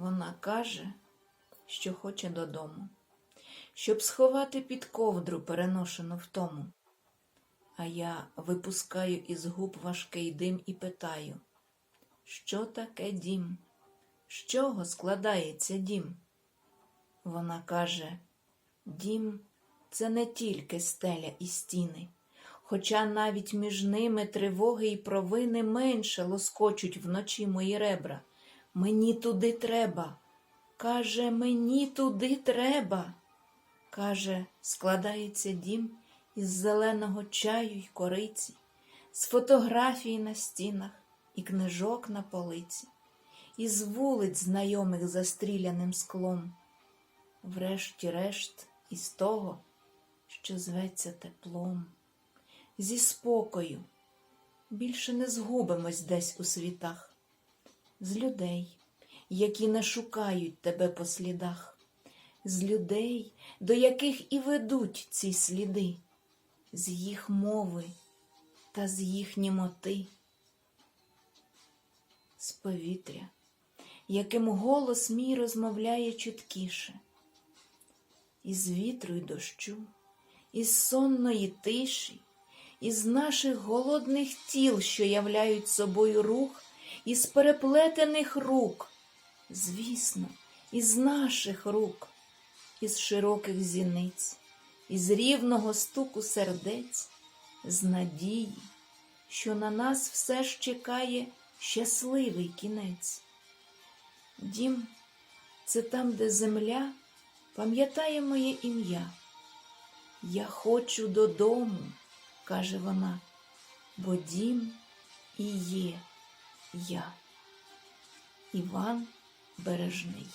Вона каже, що хоче додому, щоб сховати під ковдру переношену втому. А я випускаю із губ важкий дим і питаю, що таке дім? З чого складається дім? Вона каже, дім це не тільки стеля і стіни, хоча навіть між ними тривоги і провини менше лоскочуть вночі мої ребра. Мені туди треба. Каже, мені туди треба. Каже, складається дім із зеленого чаю й кориці, з фотографій на стінах і книжок на полиці, із вулиць знайомих застріляним склом, врешті-решт із того, що зветься теплом, зі спокою. Більше не згубимось десь у світах, з людей, які не шукають тебе по слідах, з людей, до яких і ведуть ці сліди, з їх мови та з їх німоти, з повітря, яким голос мій розмовляє чіткіше, із вітру й дощу, із сонної тиші, із наших голодних тіл, що являють собою рух, із переплетених рук, звісно, із наших рук, із широких зіниць, із рівного стуку сердець, з надії, що на нас все ж чекає щасливий кінець. Дім це там, де земля пам'ятає моє ім'я. Я хочу додому, каже вона, бо дім і є я. Іван Бережний